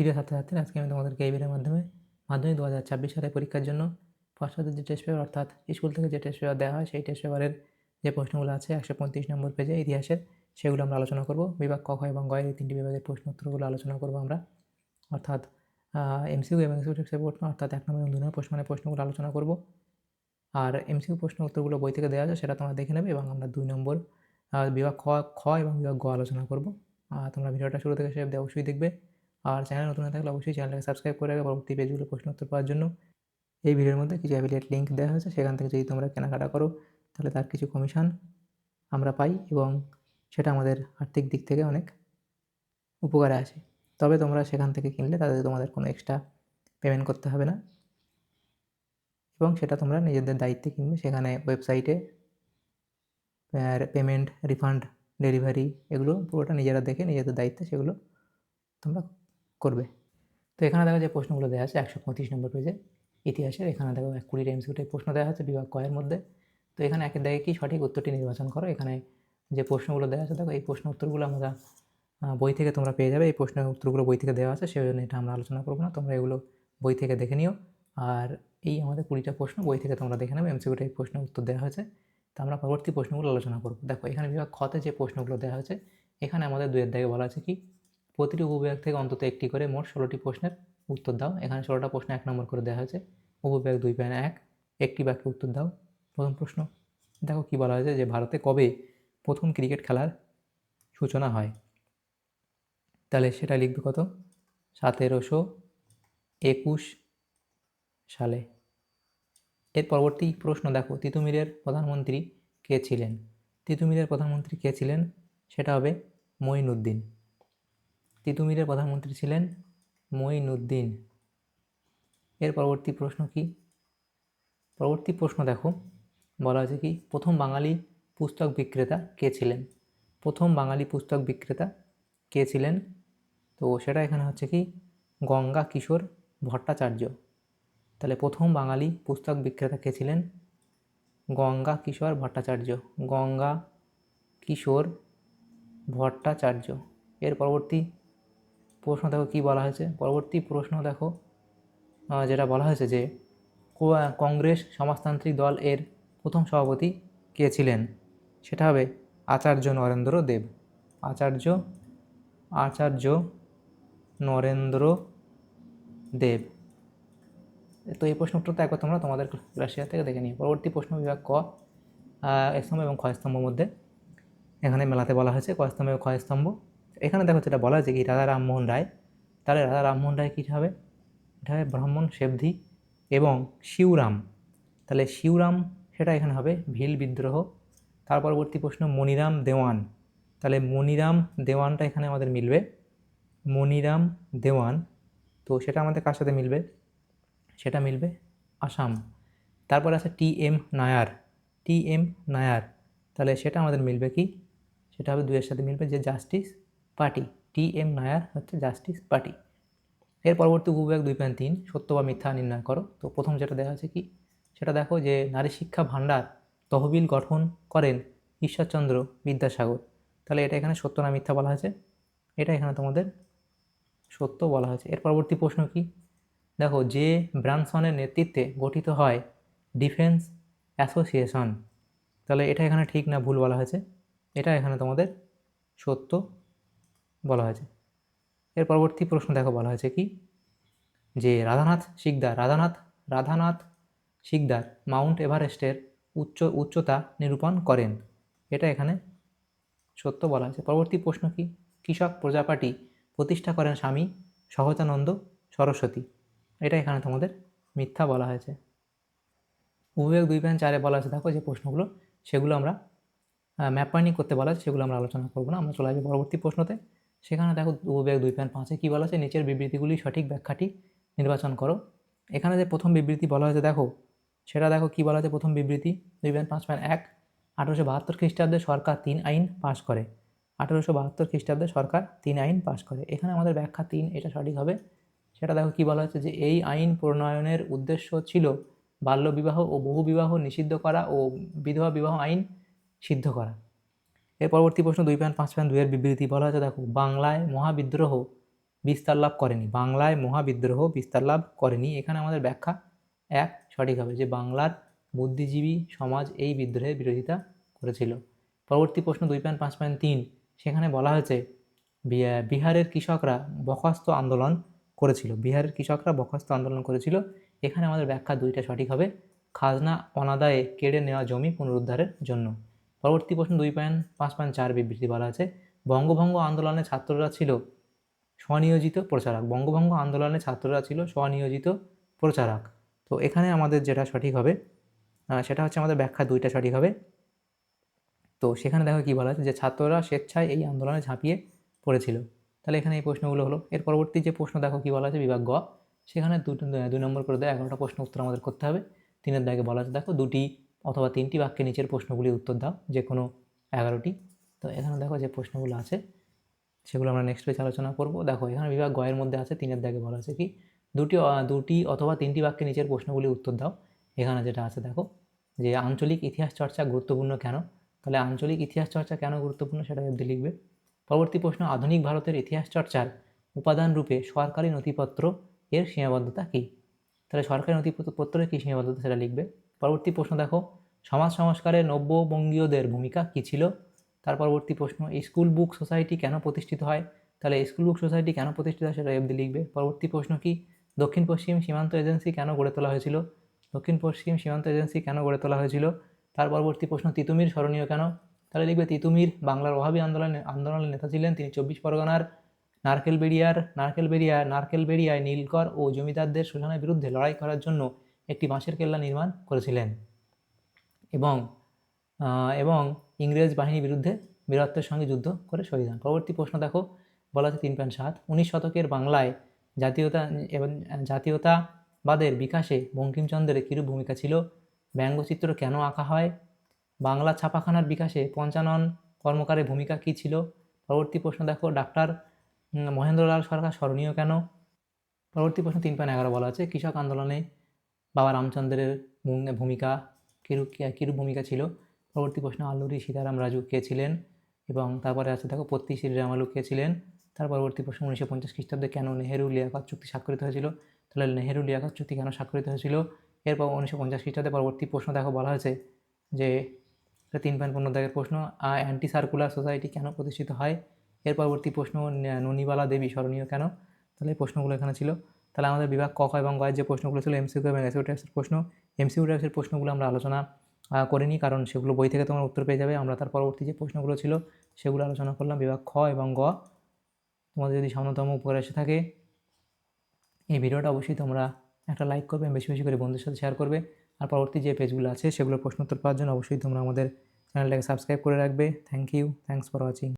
প্রিয় ছাত্রছাত্রীরা আজকে আমি তোমাদেরকে এই ভিডিওর মাধ্যমে মাধ্যমিক দু হাজার ছাব্বিশ সালের পরীক্ষার জন্য পশ্চাতের যে টেস্ট পেপার অর্থাৎ স্কুল থেকে যে টেস্ট পেপার দেওয়া হয়, সেই টেস্ট পেপারের যে প্রশ্নগুলো আছে, একশো পঁয়ত্রিশ নম্বর পেজে ইতিহাসের, সেগুলো আমরা আলোচনা করব। বিভাগ ক, খ এবং গয়ের এই তিনটি বিভাগের প্রশ্ন উত্তরগুলো আলোচনা করব আমরা। অর্থাৎ এমসিউ এবং এমসিউ প্রশ্ন অর্থাৎ এক নম্বর এবং দুই নম্বর প্রশ্ন মানে প্রশ্নগুলো আলোচনা করব। আর এমসিউ প্রশ্ন উত্তরগুলো বই থেকে দেওয়া আছে, সেটা তোমরা দেখে নেবে এবং আমরা দুই নম্বর বিভাগ খ খ এবং বিভাগ গ আলোচনা করব। আর তোমরা ভিডিওটা শুরু থেকে অবধি অবশ্যই দেখবে। আর চ্যানেল নতুন হয়ে থাকলে অবশ্যই চ্যানেলটাকে সাবস্ক্রাইব করে রাখবে পরবর্তী পেজগুলো প্রশ্ন উত্তর পাওয়ার জন্য এই ভিডিওর মধ্যে কিছু অ্যাফিলিয়েট লিঙ্ক দেওয়া হয়েছে, সেখান থেকে যদি তোমরা কেনাকাটা করো, তাহলে তার কিছু কমিশন আমরা পাই এবং সেটা আমাদের আর্থিক দিক থেকে অনেক উপকারে আসে। তবে তোমরা সেখান থেকে কিনলে তাদের তোমাদের কোনো এক্সট্রা পেমেন্ট করতে হবে না। এবং সেটা তোমরা নিজেদের দায়িত্বে কিনবে, সেখানে ওয়েবসাইটে পেমেন্ট রিফান্ড ডেলিভারি এগুলো পুরোটা নিজেরা দেখে নিজেদের দায়িত্বে সেগুলো তোমরা করবে। তো এখানে দেখো যে প্রশ্নগুলো দেওয়া আছে, একশো পঁয়ত্রিশ নম্বর পেজে ইতিহাসের এখানে দেখো এক কুড়ি এমসিউটাই প্রশ্ন দেওয়া আছে, বিভাগ কয়ের মধ্যে। তো এখানে একের দাগে কি সঠিক উত্তরটি নির্বাচন করো। এখানে যে প্রশ্নগুলো দেওয়া আছে, দেখো এই প্রশ্ন উত্তরগুলো আমরা বই থেকে তোমরা পেয়ে যাবে। এই প্রশ্নের উত্তরগুলো বই থেকে দেওয়া আছে সেই জন্য এটা আমরা আলোচনা করব না। তোমরা এগুলো বই থেকে দেখে নিও। আর এই আমাদের কুড়িটা প্রশ্ন বই থেকে তোমরা দেখে নেবে। এমসিউটা এই প্রশ্নের উত্তর দেওয়া হয়েছে। তো আমরা পরবর্তী প্রশ্নগুলো আলোচনা করব। দেখো এখানে বিভাগ খতে যে প্রশ্নগুলো দেওয়া হয়েছে, এখানে আমাদের দুয়ের দাগে বলা আছে কি? প্রতিটি উপবিভাগ থেকে অন্তত একটি করে মোট ষোলোটি প্রশ্নের উত্তর দাও। এখানে ষোলোটা প্রশ্ন এক নম্বর করে দেওয়া হয়েছে। উপবিভাগ দুই পয়েন্ট এক, একটি বাক্যে উত্তর দাও। প্রথম প্রশ্ন, দেখো কি বলা হয়েছে যে ভারতে কবে প্রথম ক্রিকেট খেলার সূচনা হয়? তাহলে সেটা লিখবে কত? সতেরোশো একুশ সালে। এর পরবর্তী প্রশ্ন, দেখো, তিতুমিরের প্রধানমন্ত্রী কে ছিলেন? তিতুমিরের প্রধানমন্ত্রী কে ছিলেন? সেটা হবে মঈনুদ্দিন। তিতুমিরের প্রধানমন্ত্রী ছিলেন মঈনুদ্দিন। এর পরবর্তী প্রশ্ন কি? পরবর্তী প্রশ্ন দেখো। বলা হয়েছে কি, প্রথম বাঙালি পুস্তক বিক্রেতা কে ছিলেন? প্রথম বাঙালি পুস্তক বিক্রেতা কে ছিলেন? তো সেটা এখানে হচ্ছে কি, গঙ্গা কিশোর ভট্টাচার্য। তাহলে প্রথম বাঙালি পুস্তক বিক্রেতা কে ছিলেন? গঙ্গা কিশোর ভট্টাচার্য। গঙ্গা কিশোর ভট্টাচার্য। এর পরবর্তী প্রশ্ন দেখো কী বলা হয়েছে? পরবর্তী প্রশ্ন দেখো যেটা বলা হয়েছে যে কংগ্রেস সমাজতান্ত্রিক দল এর প্রথম সভাপতি কে ছিলেন? সেটা হবে আচার্য নরেন্দ্র দেব। আচার্য আচার্য নরেন্দ্র দেব। তো এই প্রশ্ন উত্তরটা একবার তোমরা তোমাদের রাশিয়া থেকে দেখে নিও। পরবর্তী প্রশ্ন বিভাগ ক স্তম্ভ এবং ক্ষয়স্তম্ভের মধ্যে এখানে মেলাতে বলা হয়েছে। কয়স্তম্ভ এবং ক্ষয়স্তম্ভ এখানে দেখো যেটা বলা হয়েছে কি রাজা রামমোহন রায়। তাহলে রাজা রামমোহন রায় কী হবে? এটা হবে ব্রাহ্মণ সেবধি এবং শিবরাম তাহলে শিবরাম সেটা এখানে হবে, ভিল বিদ্রোহ। তার পরবর্তী প্রশ্ন মনিরাম দেওয়ান। তাহলে মনিরাম দেওয়ানটা এখানে আমাদের মিলবে। মনিরাম দেওয়ান, তো সেটা আমাদের কার সাথে মিলবে? সেটা মিলবে আসাম। তারপর আছে T M Nair. T M Nair, তাহলে সেটা আমাদের মিলবে কি? সেটা হবে দুইয়ের সাথে মিলবে যে justice party, T M Nair হচ্ছে জাস্টিস পার্টি। এর পরবর্তী উপবিভাগ দুই পয়েন্ট তিন, সত্য বা মিথ্যা নির্ণয় করো। তো প্রথম যেটা দেখা আছে কি? সেটা দেখো যে নারী শিক্ষা ভাণ্ডার তহবিল গঠন করেন ঈশ্বরচন্দ্র বিদ্যাসাগর। তাহলে এটা এখানে সত্য না মিথ্যা বলা হয়েছে? এটা এখানে তোমাদের সত্য বলা হয়েছে। এর পরবর্তী প্রশ্ন কি? দেখো, যে ব্রানসনের নেতৃত্বে গঠিত হয় ডিফেন্স অ্যাসোসিয়েশন। তাহলে এটা এখানে ঠিক না ভুল বলা হয়েছে? এটা এখানে তোমাদের সত্য বলা হয়েছে। এর পরবর্তী প্রশ্ন দেখো বলা হয়েছে কি? যে রাধানাথ শিকদার, রাধানাথ রাধানাথ শিকদার মাউন্ট এভারেস্টের উচ্চ, উচ্চতা নিরূপণ করেন। এটা এখানে সত্য বলা হয়েছে। পরবর্তী প্রশ্ন কি? কৃষক প্রজাপাটি প্রতিষ্ঠা করেন স্বামী সহজানন্দ সরস্বতী। এটা এখানে তোমাদের মিথ্যা বলা হয়েছে। উপবিভাগ দুই পয়েন্ট চারে বলা আছে দেখো যে প্রশ্নগুলো, সেগুলো আমরা ম্যাপ পয়েন্টিং করতে বলা আছে সেগুলো আমরা আলোচনা করব না। আমরা চলে আসব পরবর্তী প্রশ্নতে। সেখানে দেখো উপবিভাগ দুই পয়েন্ট পাঁচে কী বলা আছে? নিচের বিবৃতিগুলি সঠিক ব্যাখ্যাটি নির্বাচন করো। এখানে যে প্রথম বিবৃতি বলা হয়েছে, দেখো, সেটা দেখো কী বলা আছে প্রথম বিবৃতি? দুই পয়েন্ট পাঁচ পয়েন্ট এক। আঠেরোশো বাহাত্তর খ্রিস্টাব্দে সরকার তিন আইন পাশ করে। আঠেরোশো বাহাত্তর খ্রিস্টাব্দে সরকার তিন আইন পাশ করে। এখানে আমাদের ব্যাখ্যা তিন, এটা সঠিক হবে। সেটা দেখো কী বলা হচ্ছে যে এই আইন প্রণয়নের উদ্দেশ্য ছিল বাল্যবিবাহ ও বহুবিবাহ নিষিদ্ধ করা ও বিধবা বিবাহ আইন সিদ্ধ করা। এর পরবর্তী প্রশ্ন দুই পয়েন্ট পাঁচ পয়েন্ট দুইয়ের বিবৃতি বলা হয়েছে। দেখো, বাংলায় মহাবিদ্রোহ বিস্তার লাভ করেনি। বাংলায় মহাবিদ্রোহ বিস্তার লাভ করেনি। এখানে আমাদের ব্যাখ্যা এক, সঠিক হবে যে বাংলার বুদ্ধিজীবী সমাজ এই বিদ্রোহের বিরোধিতা করেছিল। পরবর্তী প্রশ্ন দুই পয়েন্ট পাঁচ পয়েন্ট তিন, সেখানে বলা হয়েছে বিহারের কৃষকরা বরখাস্ত আন্দোলন করেছিল। বিহারের কৃষকরা বরখাস্ত আন্দোলন করেছিল। এখানে আমাদের ব্যাখ্যা দুইটা সঠিক হবে। খাজনা অনাদায়ে কেড়ে নেওয়া জমি পুনরুদ্ধারের জন্য। পরবর্তী প্রশ্ন দুই পয়েন্ট পাঁচ পয়েন্ট চার বিবৃতি বলা আছে। বঙ্গভঙ্গ আন্দোলনে ছাত্ররা ছিল স্বনিয়োজিত প্রচারক। বঙ্গভঙ্গ আন্দোলনে ছাত্ররা ছিল স্বনিয়োজিত প্রচারক। তো এখানে আমাদের যেটা সঠিক হবে সেটা হচ্ছে আমাদের ব্যাখ্যা দুইটা সঠিক হবে। তো সেখানে দেখো কী বলা আছে যে ছাত্ররা স্বেচ্ছায় এই আন্দোলনে ঝাঁপিয়ে পড়েছিল। তাহলে এখানে এই প্রশ্নগুলো হলো। এর পরবর্তী যে প্রশ্ন দেখো কী বলা আছে, বিভাগ গ। সেখানে দুটো, দুই নম্বর করে দেয়, এগারোটা প্রশ্ন উত্তর আমাদের করতে হবে। তিনের দাগে বলা আছে, দেখো দুটি অথবা তিনটি বাক্যে নিচের প্রশ্নগুলি উত্তর দাও, যে কোনো এগারোটি। তো এখানে দেখো যে প্রশ্নগুলো আছে, সেগুলো আমরা নেক্সট পেজ আলোচনা করব। দেখো এখানে বিভাগ গয়ের মধ্যে আছে, তিনের দাগে বলা আছে কি? দুটি দুটি অথবা তিনটি বাক্যে নিচের প্রশ্নগুলি উত্তর দাও। এখানে যেটা আছে দেখো, যে আঞ্চলিক ইতিহাস চর্চা গুরুত্বপূর্ণ কেন? তাহলে আঞ্চলিক ইতিহাস চর্চা কেন গুরুত্বপূর্ণ সেটা অবধি লিখবে? পরবর্তী প্রশ্ন, আধুনিক ভারতের ইতিহাস চর্চার উপাদান রূপে সরকারি নথিপত্র এর সীমাবদ্ধতা কী? তাহলে সরকারি নথিপত্রের কী সীমাবদ্ধতা সেটা লিখবে? পরবর্তী প্রশ্ন দেখো, সমাজ সংস্কারে নব্যবঙ্গীয়দের ভূমিকা কী ছিল? তার পরবর্তী প্রশ্ন স্কুল বুক সোসাইটি কেন প্রতিষ্ঠিত হয়? তাহলে স্কুল বুক সোসাইটি কেন প্রতিষ্ঠিত হয় সেটা এফদি লিখবে। পরবর্তী প্রশ্ন কি, দক্ষিণ পশ্চিম সীমান্ত এজেন্সি কেন গড়ে তোলা হয়েছিল? দক্ষিণ পশ্চিম সীমান্ত এজেন্সি কেন গড়ে তোলা হয়েছিল? তার পরবর্তী প্রশ্ন, তিতুমির স্মরণীয় কেন? তাহলে লিখবে, তিতুমির বাংলার অভাবী আন্দোলনে, আন্দোলনের নেতা ছিলেন তিনি চব্বিশ পরগনার নারকেল বেড়িয়ার নারকেল নারকেলবেড়িয়ার, নারকেলবেড়িয়া, নারকেলবেড়িয়ায় নীলকর ও জমিদারদের শোষণের বিরুদ্ধে লড়াই করার জন্য একটি বাঁশের কেল্লা নির্মাণ করেছিলেন এবং এবং ইংরেজ বাহিনীর বিরুদ্ধে বীরত্বের সঙ্গে যুদ্ধ করে শহীদ হন পরবর্তী প্রশ্ন দেখো, বলা আছে তিন পয়েন্ট সাত। উনিশ শতকের বাংলায় জাতীয়তা এবং জাতীয়তাবাদের বিকাশে বঙ্কিমচন্দ্রের কীরূপ ভূমিকা ছিল? ব্যঙ্গচিত্র কেন আঁকা হয়? বাংলা ছাপাখানার বিকাশে পঞ্চানন কর্মকারের ভূমিকা কী ছিল? পরবর্তী প্রশ্ন দেখো, ডাক্তার মহেন্দ্রলাল সরকার স্মরণীয় কেন? পরবর্তী প্রশ্ন তিন পয়েন্ট এগারো বলা আছে, কৃষক আন্দোলনে বাবা রামচন্দ্রের ভূমিকা কিরূপ, কীরূপ ভূমিকা ছিল? পরবর্তী প্রশ্ন, আল্লুরি, সীতারাম, রাজু কে ছিলেন? এবং তারপরে আছে দেখো পত্তি শ্রীরাম আলু কে ছিলেন? তার পরবর্তী প্রশ্ন, উনিশশো পঞ্চাশ খ্রিস্টাব্দে কেন নেহেরু লিয়াকত চুক্তি স্বাক্ষরিত হয়েছিল? তাহলে নেহেরু লিয়াকত চুক্তি কেন স্বাক্ষরিত হয়েছিল? এরপর উনিশশো পঞ্চাশ খ্রিস্টাব্দে পরবর্তী প্রশ্ন দেখো বলা হয়েছে যে তিন পয়েন্ট পনেরো দাগের প্রশ্ন অ্যান্টি সার্কুলার সোসাইটি কেন প্রতিষ্ঠিত হয়? এর পরবর্তী প্রশ্ন ননিবালা দেবী স্মরণীয় কেন? তাহলে এই প্রশ্নগুলো এখানে ছিল। তাহলে আমাদের বিভাগ ক এবং গয়ের যে প্রশ্নগুলো ছিল এমসিকিউ এবং এসিউ টাইপসের প্রশ্ন এমসিকিউ টাইপসের প্রশ্নগুলো আমরা আলোচনা করিনি, কারণ সেগুলো বই থেকে তোমার উত্তর পেয়ে যাবে। আমরা তার পরবর্তী যে প্রশ্নগুলো ছিল, সেগুলো আলোচনা করলাম বিভাগ খ এবং গ। তোমাদের যদি সামনেতম উপকার এসে থাকে, এই ভিডিওটা অবশ্যই তোমরা একটা লাইক করবে বেশি বেশি করে বন্ধুদের সাথে শেয়ার করবে। আর পরবর্তী যে পেজগুলো আছে, সেগুলোর প্রশ্ন উত্তর পাওয়ার জন্য অবশ্যই তোমরা আমাদের চ্যানেলটাকে সাবস্ক্রাইব করে রাখবে। Thank you thanks for watching